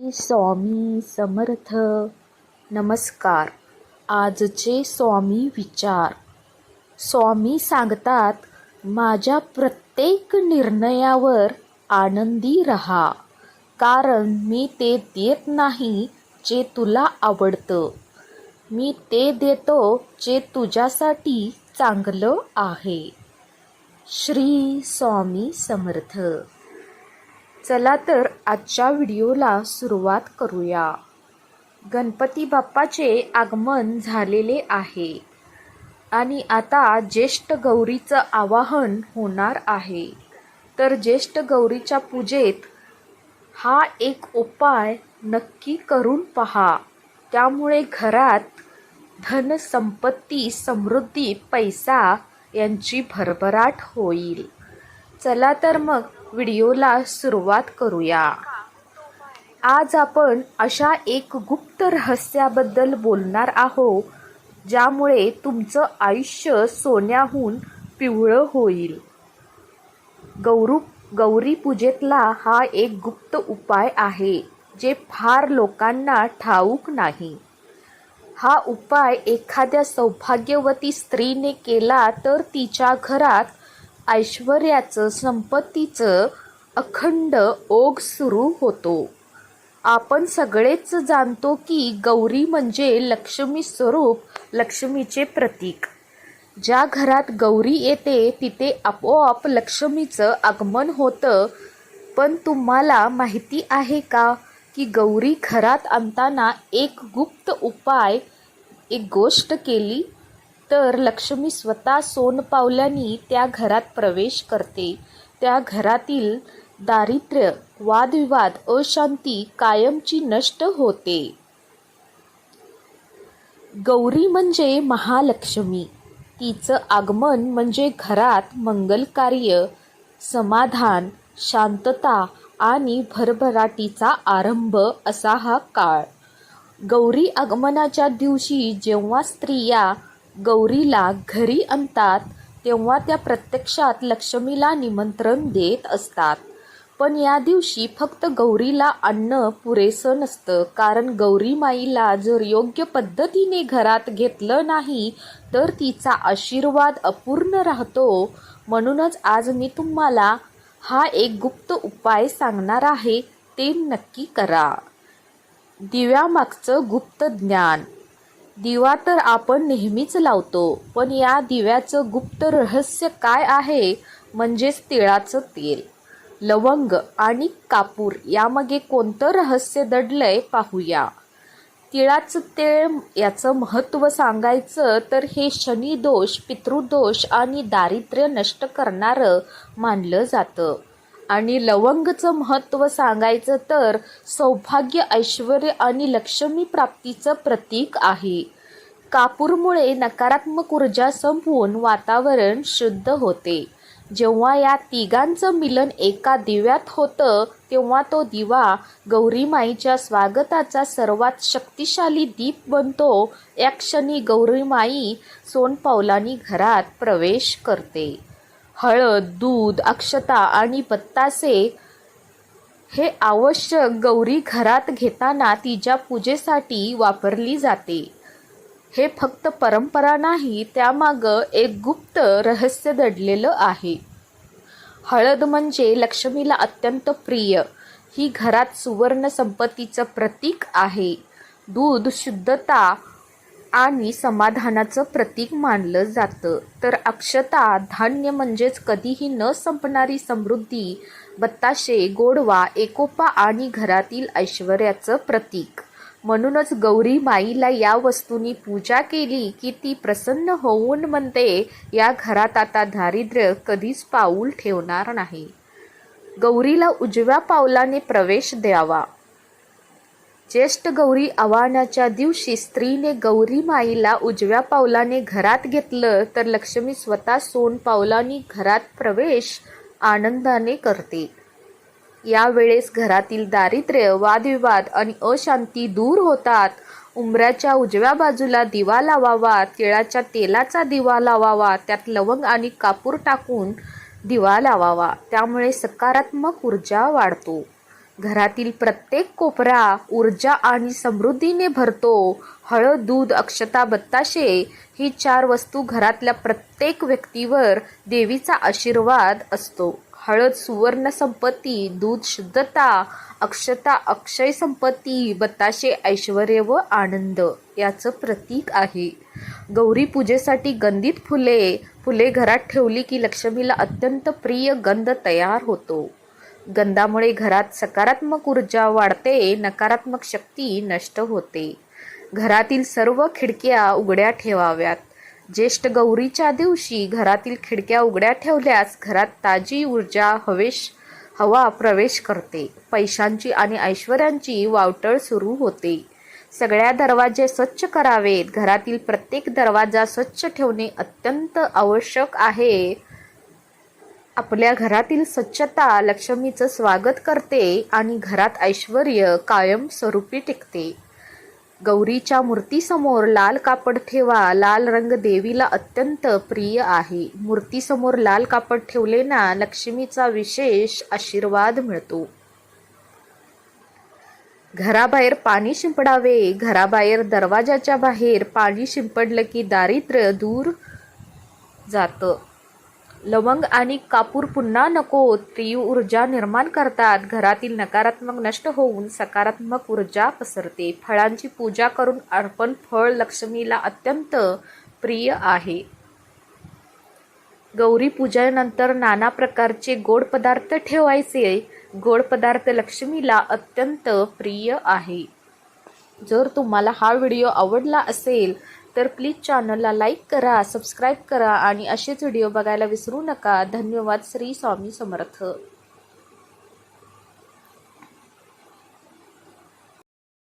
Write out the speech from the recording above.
श्री स्वामी समर्थ. नमस्कार. आजचे स्वामी विचार. स्वामी सांगतात माझ्या प्रत्येक निर्णयावर आनंदी रहा कारण मी ते देत नाही जे तुला आवडतं. मी ते देतो जे तुझ्यासाठी चांगलं आहे. श्री स्वामी समर्थ. चला तर आजच्या व्हिडिओला सुरुवात करूया. गणपती बाप्पाचे आगमन झालेले आहे. आणि आता ज्येष्ठ गौरीचं आवाहन होणार आहे. तर ज्येष्ठ गौरीच्या पूजेत हा एक उपाय नक्की करून पहा. त्यामुळे घरात धन संपत्ती समृद्धी पैसा यांची भरभराट होईल. चला तर मग व्हिडिओला सुरुवात करूया. आज आपण अशा एक गुप्त रहस्याबद्दल बोलणार आहोत ज्यामुळे तुमचं आयुष्य सोन्याहून पिवळं होईल. गौरू गौरी पूजेतला हा एक गुप्त उपाय आहे जे फार लोकांना ठाऊक नाही. हा उपाय एखाद्या सौभाग्यवती स्त्रीने केला तर तिच्या घरात ऐश्वर्याचं संपत्तीचं अखंड ओघ सुरू होतो. आपण सगळेच जाणतो की गौरी म्हणजे लक्ष्मी स्वरूप लक्ष्मीचे प्रतीक. ज्या घरात गौरी येते तिथे आपोआप लक्ष्मीचं आगमन होतं. पण तुम्हाला माहिती आहे का की गौरी घरात आणताना एक गुप्त उपाय एक गोष्ट केली? तर लक्ष्मी स्वतः सोनपावल्याने त्या घरात प्रवेश करते. त्या घरातील दारिद्र्य वादविवाद अशांती कायमची नष्ट होते. गौरी म्हणजे महालक्ष्मी. तिचं आगमन म्हणजे घरात मंगलकार्य समाधान शांतता आणि भरभराटीचा आरंभ असा हा काळ. गौरी आगमनाच्या दिवशी जेव्हा स्त्रिया गौरीला घरी आणतात तेव्हा त्या प्रत्यक्षात लक्ष्मीला निमंत्रण देत असतात. पण या दिवशी फक्त गौरीला आणणं पुरेसं नसतं कारण गौरी माईला जर योग्य पद्धतीने घरात घेतलं नाही तर तिचा आशीर्वाद अपूर्ण राहतो. म्हणूनच आज मी तुम्हाला हा एक गुप्त उपाय सांगणार आहे ते नक्की करा. दिव्यामागचं गुप्त ज्ञान. दिवा तर आपण नेहमीच लावतो पण या दिव्याचं गुप्त रहस्य काय आहे? म्हणजेच तिळाचं तेल. लवंग आणि कापूर यामागे कोणतं रहस्य दडलंय पाहूया. तिळाचं तेल याचं महत्त्व सांगायचं तर हे शनिदोष पितृदोष आणि दारिद्र्य नष्ट करणारं मानलं जातं. आणि लवंगचं महत्त्व सांगायचं तर सौभाग्य ऐश्वर आणि लक्ष्मी प्राप्तीचं प्रतीक आहे. कापूरमुळे नकारात्मक ऊर्जा संपवून वातावरण शुद्ध होते. जेव्हा या तिघांचं मिलन एका दिव्यात होतं तेव्हा तो दिवा गौरीमाईच्या स्वागताचा सर्वात शक्तिशाली दीप बनतो. या क्षणी गौरीमाई सोनपावलानी घरात प्रवेश करते. हळद दूध अक्षता आणि बत्तासे हे आवश्यक गौरी घरात घेताना तिच्या पूजेसाठी वापरली जाते. हे फक्त परंपरा नाही त्यामागं एक गुप्त रहस्य दडलेलं आहे. हळद म्हणजे लक्ष्मीला अत्यंत प्रिय. ही घरात सुवर्ण संपत्तीचं प्रतीक आहे. दूध शुद्धता आणि समाधानाचं प्रतीक मानलं जातं. तर अक्षता धान्य म्हणजेच कधीही न संपणारी समृद्धी बत्ताशे गोडवा एकोपा आणि घरातील ऐश्वर्याचं प्रतीक. म्हणूनच गौरी माईला या वस्तूंनी पूजा केली की ती प्रसन्न होऊन म्हणते या घरात आता दारिद्र्य कधीच पाऊल ठेवणार नाही. गौरीला उजव्या पावलाने प्रवेश द्यावा. ज्येष्ठ गौरी आव्हानाच्या दिवशी स्त्रीने गौरी माईला उजव्या पावलाने घरात घेतलं तर लक्ष्मी स्वतः सोन पावलांनी घरात प्रवेश आनंदाने करते. यावेळेस घरातील दारिद्र्य वादविवाद आणि अशांती दूर होतात. उंबऱ्याच्या उजव्या बाजूला दिवा लावावा तिळाच्या तेलाचा दिवा लावावा त्यात लवंग आणि कापूर टाकून दिवा लावावा. त्यामुळे सकारात्मक ऊर्जा वाढतो. घरातील प्रत्येक कोपरा ऊर्जा आणि समृद्धीने भरतो. हळद दूध अक्षता बत्ताशे ही चार वस्तू घरातल्या प्रत्येक व्यक्तीवर देवीचा आशीर्वाद असतो. हळद सुवर्ण संपत्ती दूध शुद्धता अक्षता अक्षय संपत्ती बताशे ऐश्वर व आनंद याचं प्रतीक आहे. गौरी पूजेसाठी गंधित फुले फुले घरात ठेवली की लक्ष्मीला अत्यंत प्रिय गंध तयार होतो. गंधामुळे घरात सकारात्मक ऊर्जा वाढते नकारात्मक शक्ती नष्ट होते. घरातील सर्व खिडक्या उघड्या ठेवाव्यात. ज्येष्ठ गौरीच्या दिवशी घरातील खिडक्या उघड्या ठेवल्यास घरात ताजी ऊर्जा हवेश हवा प्रवेश करते. पैशांची आणि ऐश्वर्यांची वावटळ सुरू होते. सगळ्या दरवाजे स्वच्छ करावेत. घरातील प्रत्येक दरवाजा स्वच्छ ठेवणे अत्यंत आवश्यक आहे. आपल्या घरातील स्वच्छता लक्ष्मीचं स्वागत करते आणि घरात ऐश्वर कायम स्वरूपी टिकते. गौरीच्या मूर्तीसमोर लाल कापड ठेवा लाल रंग देवीला अत्यंत प्रिय आहे. मूर्तीसमोर लाल कापड ठेवले ना लक्ष्मीचा विशेष आशीर्वाद मिळतो. घराबाहेर पाणी शिंपडावे घराबाहेर दरवाजाच्या बाहेर पाणी शिंपडलं की दारिद्र्य दूर जातं. लवंग आणि कापूर पुन्हा नको ती ऊर्जा निर्माण करतात. घरातील नकारात्मक नष्ट होऊन सकारात्मक ऊर्जा पसरते. फळांची पूजा करून अर्पण फळ लक्ष्मीला अत्यंत प्रिय आहे. गौरी पूजेनंतर नाना प्रकारचे गोड पदार्थ ठेवायचे. गोड पदार्थ लक्ष्मीला अत्यंत प्रिय आहे. जर तुम्हाला हा व्हिडिओ आवडला असेल तर प्लीज चॅनलला लाईक करा सबस्क्राईब करा आणि असेच व्हिडिओ बघायला विसरू नका. धन्यवाद. श्री स्वामी समर्थ.